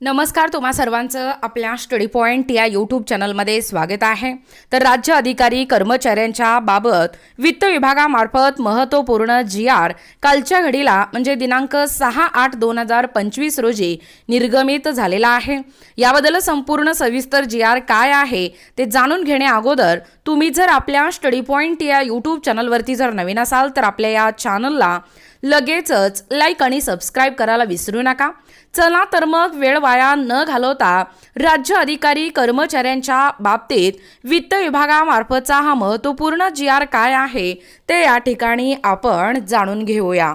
नमस्कार तुम्हा सर्वांचं आपल्या स्टडी पॉईंट या यूट्यूब चॅनलमध्ये स्वागत आहे. तर राज्य अधिकारी कर्मचाऱ्यांच्या बाबत वित्त विभागामार्फत महत्त्वपूर्ण जी आर कालच्या घडीला म्हणजे दिनांक सहा आठ दोन हजार पंचवीस रोजी निर्गमित झालेला आहे. याबद्दल संपूर्ण सविस्तर जी आर काय आहे ते जाणून घेणे अगोदर तुम्ही जर आपल्या स्टडी पॉईंट या यूट्यूब चॅनलवरती जर नवीन असाल तर आपल्या या चॅनलला लगेचच लाईक आणि सबस्क्राईब करायला विसरू नका. चला तर मग वेळ वाया न घालवता राज्य अधिकारी कर्मचाऱ्यांच्या बाबतीत वित्त विभागामार्फतचा हा महत्त्वपूर्ण जी आर काय आहे ते या ठिकाणी आपण जाणून घेऊया.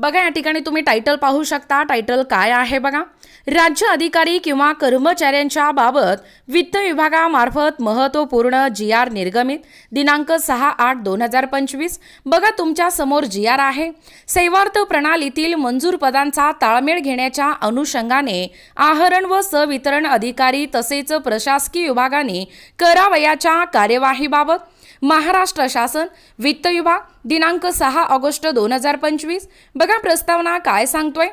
बघा या ठिकाणी तुम्ही टायटल पाहू शकता. टायटल काय आहे बघा? राज्य अधिकारी किंवा कर्मचाऱ्यांच्या बाबत वित्त विभागामार्फत महत्त्वपूर्ण जी आर निर्गमित. दिनांक सहा आठ दोन हजार पंचवीस. बघा तुमच्यासमोर जी आर आहे. सेवार्थ प्रणालीतील मंजूर पदांचा ताळमेळ घेण्याच्या अनुषंगाने आहरण व सवितरण अधिकारी तसेच प्रशासकीय विभागाने करावयाच्या कार्यवाहीबाबत महाराष्ट्र शासन वित्त विभाग दिनांक सहा ऑगस्ट दोन हजार पंचवीस. बघा प्रस्तावना काय सांगतोय?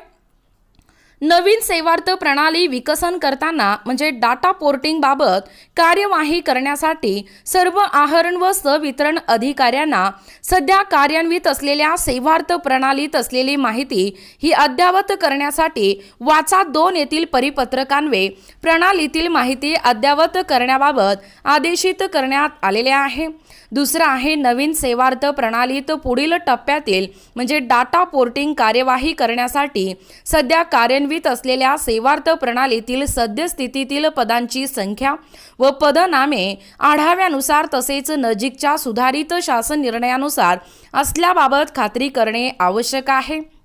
नवीन सेवार्थ प्रणाली विकसन करताना म्हणजे डाटा पोर्टिंगबाबत कार्यवाही करण्यासाठी सर्व आहरण व सवितरण अधिकाऱ्यांना सध्या कार्यान्वित असलेल्या सेवार्थ प्रणालीत असलेली माहिती ही अद्ययावत करण्यासाठी वाचा दोन येथील परिपत्रकान्वे प्रणालीतील माहिती अद्ययावत करण्याबाबत आदेशित करण्यात आलेले आहे. दुसरं आहे नवीन सेवार्थ प्रणालीत पुढील टप्प्यातील म्हणजे डाटा पोर्टिंग कार्यवाही करण्यासाठी सध्या कार्यान्वित असलेल्या सेवार्थ प्रणालीतील सद्यस्थितीतील पदांची संख्या व पदनामे आढाव्यानुसार तसेच नजीकच्या सुधारित शासन निर्णयानुसार असल्याबाबत खात्री करणे आवश्यक आहे.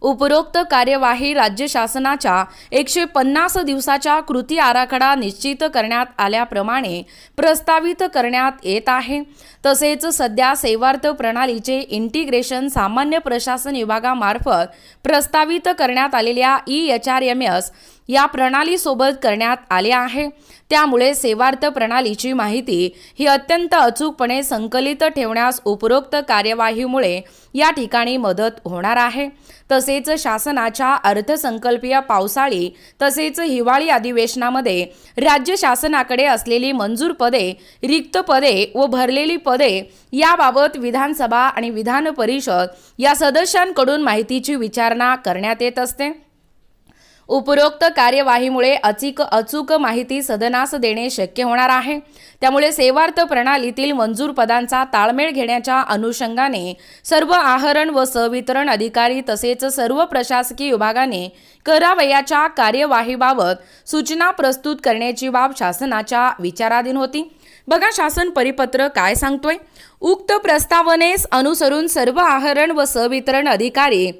उपरोक्त कार्यवाही राज्य शासनाच्या एकशे पन्नास दिवसाच्या कृती आराखडा निश्चित करण्यात आल्याप्रमाणे प्रस्तावित करण्यात येत आहे. तसेच सध्या सेवार्थ प्रणालीचे इंटिग्रेशन सामान्य प्रशासन विभागामार्फत प्रस्तावित करण्यात आलेल्या E H R M S या प्रणालीसोबत करण्यात आले आहे. त्यामुळे सेवार्थ प्रणालीची माहिती ही अत्यंत अचूकपणे संकलित ठेवण्यास उपरोक्त कार्यवाहीमुळे या ठिकाणी मदत होणार आहे. तसेच तसेच शासनाच्या अर्थसंकल्पीय पावसाळी तसेच हिवाळी अधिवेशनामध्ये राज्य शासनाकडे असलेली मंजूर पदे रिक्त पदे व भरलेली पदे याबाबत विधानसभा आणि विधान परिषद या सदस्यांकडून माहितीची विचारणा करण्यात येत असते. उपरोक्त कार्यवाहीमुळे अचूक अचूक माहिती सदनास देणे शक्य होणार आहे. त्यामुळे सेवार्थ प्रणालीतील मंजूर पदांचा ताळमेळ घेण्याच्या अनुषंगाने सर्व आहरण व सवितरण अधिकारी तसेच सर्व प्रशासकीय विभागाने करावयाच्या कार्यवाहीबाबत सूचना प्रस्तुत करण्याची बाब शासनाच्या विचाराधीन होती. बघा शासन परिपत्र काय सांगतोय? उक्त प्रस्तावनेस अनुसरून सर्व आहरण व सवितरण अधिकारी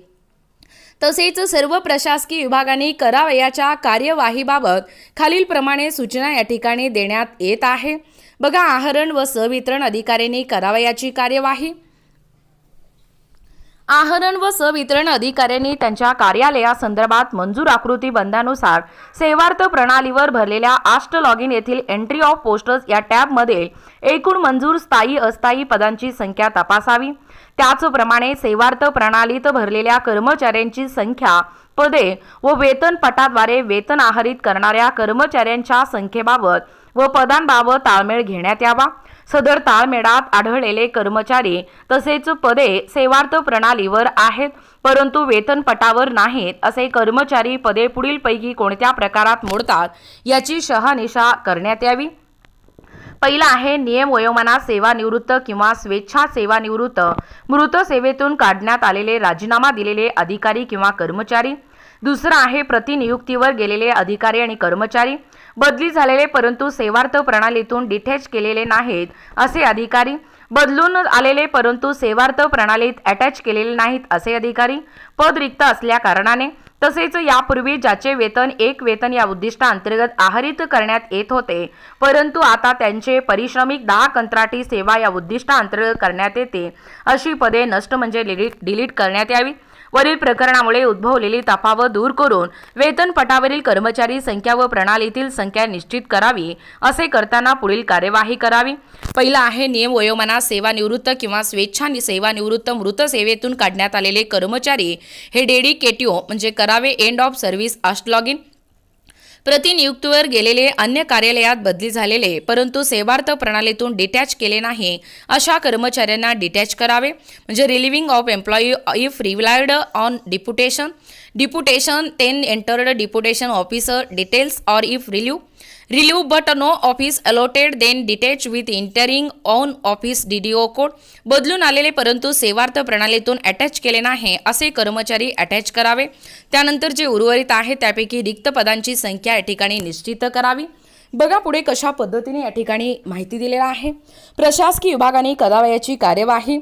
तसेच सर्व प्रशासकीय विभागांनी करावयाच्या कार्यवाहीबाबत खालीलप्रमाणे सूचना या ठिकाणी देण्यात येत आहे. बघा आहरण व सवितरण अधिकाऱ्यांनी करावयाची कार्यवाही. आहरण व सवितरण अधिकाऱ्यांनी त्यांच्या कार्यालयासंदर्भात मंजूर आकृती बंधानुसार सेवार्थ प्रणालीवर भरलेल्या आष्ट लॉगिन येथील एंट्री ऑफ पोस्टर्स या टॅबमध्ये एकूण मंजूर स्थायी अस्थायी पदांची संख्या तपासावी. त्याचप्रमाणे सेवार्थ प्रणालीत भरलेल्या कर्मचाऱ्यांची संख्या पदे व वेतन पटाद्वारे वेतन आहरित करणाऱ्या कर्मचाऱ्यांच्या संख्येबाबत व पदांबाबत ताळमेळ घेण्यात यावा. सदर ताळमेळात आढळलेले कर्मचारी तसेच पदे सेवार्थ प्रणालीवर आहेत परंतु वेतनपटावर नाहीत असे कर्मचारी पदे पुढीलपैकी कोणत्या प्रकारात मोडतात याची शहानिशा करण्यात यावी. पहिला आहे नियम वयोमानात सेवानिवृत्त किंवा स्वेच्छा सेवानिवृत्त. मृत सेवेतून काढण्यात आलेले राजीनामा दिलेले अधिकारी किंवा कर्मचारी. दुसरं आहे प्रतिनियुक्तीवर गेलेले अधिकारी आणि कर्मचारी. बदली झालेले परंतु सेवार्थ प्रणालीतून डिटॅच केलेले नाहीत असे अधिकारी. बदलून आलेले परंतु सेवार्थ प्रणालीत अटॅच केलेले नाहीत असे अधिकारी. पद रिक्त असल्या कारणाने. तसेच यापूर्वी ज्याचे वेतन एक वेतन या उद्दिष्टाअंतर्गत आहरित करण्यात येत होते परंतु आता त्यांचे परिश्रमिक दहा कंत्राटी सेवा या उद्दिष्टाअंतर्गत करण्यात येते अशी पदे नष्ट म्हणजे डिलीट डिलीट करण्यात यावी. वरील प्रकरणामुळे उद्भवलेली तफावत दूर करून वेतनपटावरील कर्मचारी संख्या व प्रणालीतील संख्या निश्चित करावी असे करताना पुढील कार्यवाही करावी. पहिला आहे नियम वयोमानात सेवानिवृत्त किंवा स्वेच्छा सेवानिवृत्त मृत सेवेतून काढण्यात आलेले कर्मचारी हे डेडिकेटिओ म्हणजे करावे एंड ऑफ सर्व्हिस आस्ट लॉगिन प्रतिनियुक्तीवर गेलेले अन्य कार्यालयात बदली झालेले परंतु सेवार्थ प्रणालीतून डिटॅच केले नाही अशा कर्मचाऱ्यांना डिटॅच करावे. म्हणजे relieving of employee if relied on deputation deputation then entered deputation officer details or if relieve relieve but no office allotted then detach with entering on office D D O code बदलून आलेले परंतु सेवार्थ प्रणालीतून attach केले नाही असे कर्मचारी attach करावे. त्यानंतर जे उर्वरित आहे त्यापैकी रिक्त पदांची संख्या या ठिकाणी निश्चित करावी. बघा पुढे कशा पद्धतीने या ठिकाणी माहिती दिलेला आहे. प्रशासकीय विभागाने करावयाची कार्यवाही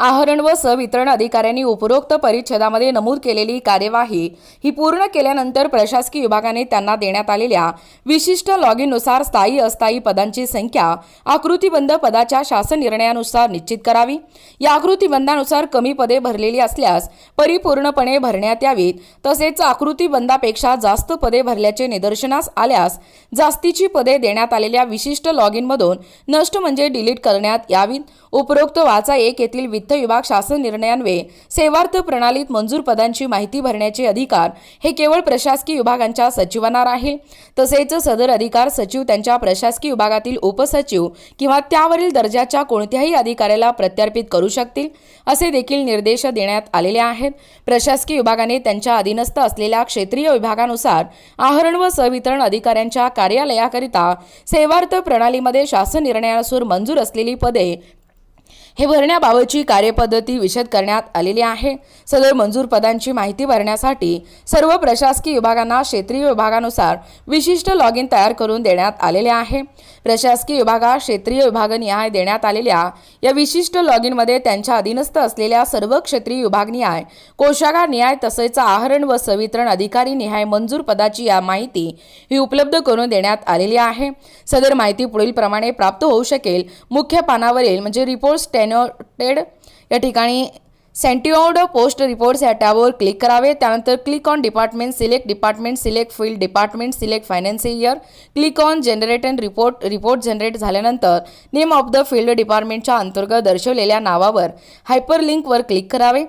आहरण व सवितरण अधिकाऱ्यांनी उपरोक्त परिच्छेदामध्ये नमूद केलेली कार्यवाही ही पूर्ण केल्यानंतर प्रशासकीय विभागाने त्यांना देण्यात आलेल्या विशिष्ट लॉगिननुसार स्थायी अस्थायी पदांची संख्या आकृतीबंध पदाच्या शासन निर्णयानुसार निश्चित करावी. या आकृतीबंधानुसार कमी पदे भरलेली असल्यास परिपूर्णपणे भरण्यात यावीत. तसेच आकृतीबंधापेक्षा जास्त पदे भरल्याचे निदर्शनास आल्यास जास्तीची पदे देण्यात आलेल्या विशिष्ट लॉगिनमधून नष्ट म्हणजे डिलीट करण्यात यावीत. उपरोक्त वाचा एक येथील वित्त विभाग शासन निर्णयान्वये सेवार्थ प्रणालीत मंजूर पदांची माहिती भरण्याचे अधिकार हे केवळ प्रशासकीय विभागांच्या सचिवांना राहील. तसेच सदर अधिकार सचिव त्यांच्या प्रशासकीय विभागातील उपसचिव किंवा त्यावरील दर्जाच्या कोणत्याही अधिकाऱ्याला प्रत्यार्पित करू शकतील असे देखील निर्देश देण्यात आलेले आहेत. प्रशासकीय विभागाने त्यांच्या अधीनस्थ असलेल्या क्षेत्रीय विभागानुसार आहरण व सवितरण अधिकाऱ्यांच्या कार्यालयाकरिता सेवार्थ प्रणालीमध्ये शासन निर्णयानुसार मंजूर असलेली पदे हे भरण्याबाबतची कार्यपद्धती विशद करण्यात आलेली आहे. सदर मंजूर पदांची माहिती भरण्यासाठी सर्व प्रशासकीय विभागांना क्षेत्रीय विभागानुसार विशिष्ट लॉग इन तयार करून देण्यात आलेले आहे. प्रशासकीय विभागात क्षेत्रीय विभागनिहाय देण्यात आलेल्या या विशिष्ट लॉग इनमध्ये त्यांच्या अधीनस्थ असलेल्या सर्व क्षेत्रीय विभागनिहाय कोशागार निहाय तसेच आहरण व सवितरण अधिकारी निहाय मंजूर पदाची या माहिती ही उपलब्ध करून देण्यात आलेली आहे. सदर माहिती पुढील प्रमाणे प्राप्त होऊ शकेल. मुख्य पानावरील म्हणजे रिपोर्ट टेनोटेड या ठिकाणी सेंटिओड पोस्ट रिपोर्ट्स या टॅबवर क्लिक करावे. त्यानंतर click on department select department select field department select financial year. Click on generate and report report generate झाल्यानंतर नेम ऑफ द फील्ड डिपार्टमेंटच्या अंतर्गत दर्शवलेल्या नावावर हायपर लिंकवर क्लिक करावे.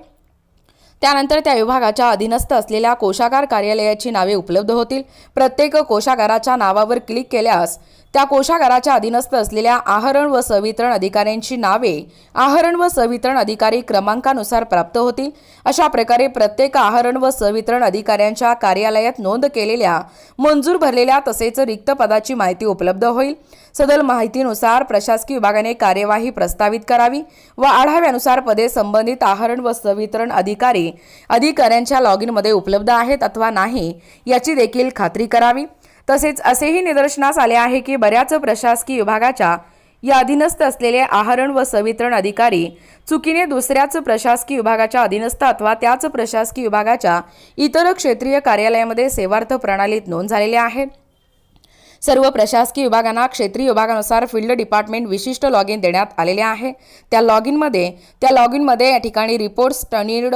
त्यानंतर त्या विभागाच्या अधीनस्थ असलेल्या कोशागार कार्यालयाची नावे उपलब्ध होतील. प्रत्येक कोशागाराच्या नावावर क्लिक केल्यास त्या कोशागाराच्या अधीनस्थ असलेल्या आहरण व सवितरण अधिकाऱ्यांची नावे आहरण व सवितरण अधिकारी क्रमांकानुसार प्राप्त होतील. अशा प्रकारे प्रत्येक आहरण व सवितरण अधिकाऱ्यांच्या कार्यालयात नोंद केलेल्या मंजूर भरलेल्या तसेच रिक्त पदाची माहिती उपलब्ध होईल. सदर माहितीनुसार प्रशासकीय विभागाने कार्यवाही प्रस्तावित करावी व आढाव्यानुसार पदे संबंधित आहरण व सवितरण अधिकारी अधिकाऱ्यांच्या लॉग इनमध्ये उपलब्ध आहेत अथवा नाही याची देखील खात्री करावी. तसेच असेही निदर्शनास आले आहे की बऱ्याच प्रशासकीय विभागाच्या या अधीनस्थ असलेले आहरण व सवितरण अधिकारी चुकीने दुसऱ्याच प्रशासकीय विभागाच्या अधीनस्थ अथवा त्याच प्रशासकीय विभागाच्या इतर क्षेत्रीय कार्यालयामध्ये सेवार्थ प्रणालीत नोंद झालेले आहेत सर्व प्रशासकीय विभागांना क्षेत्रीय विभागानुसार फील्ड डिपार्टमेंट विशिष्ट लॉग इन देण्यात आलेले आहे. त्या लॉग इनमध्ये त्या लॉग इनमध्ये या ठिकाणी रिपोर्ट्स टर्निड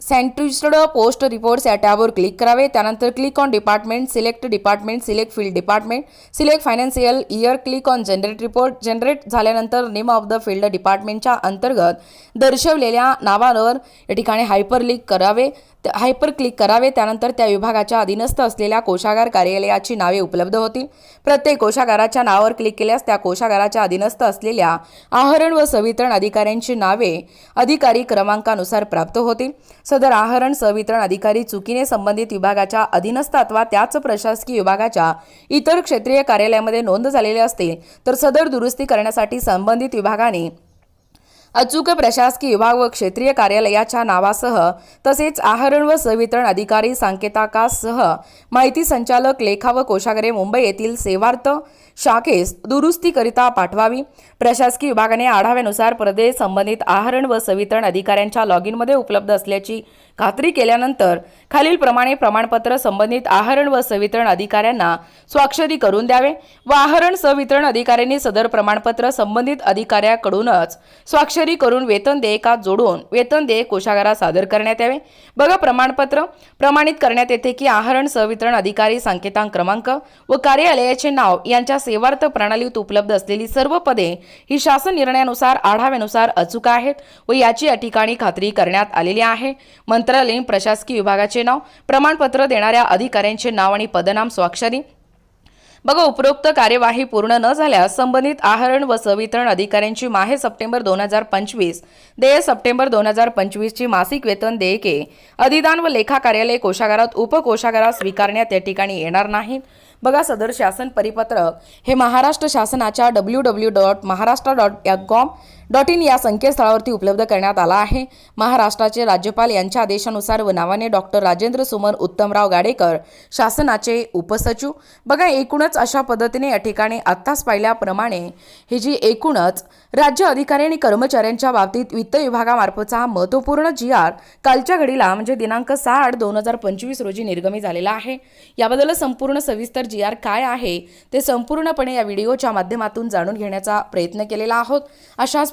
सेंट्रिस्टड पोस्ट रिपोर्ट्स या टॅबवर क्लिक करावे. त्यानंतर click on department select department select field department select financial year click on generate report. Generate झाल्यानंतर नेम ऑफ द फील्ड डिपार्टमेंटच्या अंतर्गत दर्शवलेल्या नावावर या ठिकाणी हायपर लिंक करावे. हायपर क्लिक करावे. त्यानंतर त्या विभागाच्या अधीनस्थ असलेल्या कोशागार कार्यालयाची नावे उपलब्ध होतील. प्रत्येक कोशागाराच्या नावावर क्लिक केल्यास त्या कोशागाराच्या अधीनस्थ असलेल्या आहरण व सवितरण अधिकाऱ्यांची नावे अधिकारी क्रमांकानुसार प्राप्त होतील. सदर आहरण सवितरण अधिकारी चुकीने संबंधित विभागाच्या अधीनस्थ अथवा त्याच प्रशासकीय विभागाच्या इतर क्षेत्रीय कार्यालयामध्ये नोंद झालेले असतील तर सदर दुरुस्ती करण्यासाठी संबंधित विभागाने अचूक प्रशासकीय विभाग व क्षेत्रीय कार्यालयाच्या नावासह तसेच आहरण व सवितरण अधिकारी सांकेताकासह माहिती संचालक लेखा व कोषागरे मुंबई येथील सेवार्थ शाखेस दुरुस्तीकरिता पाठवावी. प्रशासकीय विभागाने आढाव्यानुसार प्रदेश संबंधित आहरण व सवितरण अधिकाऱ्यांच्या लॉग इनमध्ये उपलब्ध असल्याची खात्री केल्यानंतर खालीलप्रमाणे प्रमाणपत्र संबंधित आहरण व सवितरण अधिकाऱ्यांना स्वाक्षरी करून द्यावे व आहरण सवितरण अधिकाऱ्यांनी सदर प्रमाणपत्र संबंधित अधिकाऱ्याकडूनच स्वाक्षरी करून वेतन देयकात जोडून वेतन देयक कोशागारात सादर करण्यात यावे. बघा प्रमाणपत्र. प्रमाणित करण्यात येते की आहरण संवितरण अधिकारी संकेतांक क्रमांक व कार्यालयाचे नाव यांच्या सेवार्थ प्रणालीत उपलब्ध असलेली सर्व पदे ही शासन निर्णयानुसार आढाव्यानुसार अचूक आहेत व याची या ठिकाणी खात्री करण्यात आलेली आहे. मंत्रालयीन प्रशासकीय विभागाचे नाव प्रमाणपत्र देणाऱ्या अधिकाऱ्यांचे नाव आणि पदनाम स्वाक्षरी. बघा उपरोक्त कार्यवाही पूर्ण न झाल्यास संबंधित आहरण व संवितरण अधिकाऱ्यांची माहे सप्टेंबर दोन हजार पंचवीस देय सप्टेंबर दोन हजार पंचवीसची मासिक वेतन देयके अधिदान व लेखा कार्यालय कोशागारात उपकोशागारात स्वीकारण्यात या ठिकाणी येणार नाहीत. बघा सदर शासन परिपत्रक हे महाराष्ट्र शासनाच्या W W dot Maharashtra dot com dot in या संकेतस्थळावरती उपलब्ध करण्यात आला आहे. महाराष्ट्राचे राज्यपाल यांच्या आदेशानुसार व नावाने डॉक्टर राजेंद्र सुमन उत्तमराव गाडेकर शासनाचे उपसचिव. बघा एकूणच अशा पद्धतीने या ठिकाणी आत्ताच पाहिल्याप्रमाणे ही जी एकूणच राज्य अधिकारी आणि कर्मचाऱ्यांच्या बाबतीत वित्त विभागामार्फतचा हा महत्त्वपूर्ण जी आर कालच्या घडीला म्हणजे दिनांक सहा आठ दोन हजार पंचवीस रोजी निर्गमी झालेला आहे. याबद्दल संपूर्ण सविस्तर जी आर काय आहे ते संपूर्णपणे या व्हिडिओच्या माध्यमातून जाणून घेण्याचा प्रयत्न केलेला आहोत. अशाच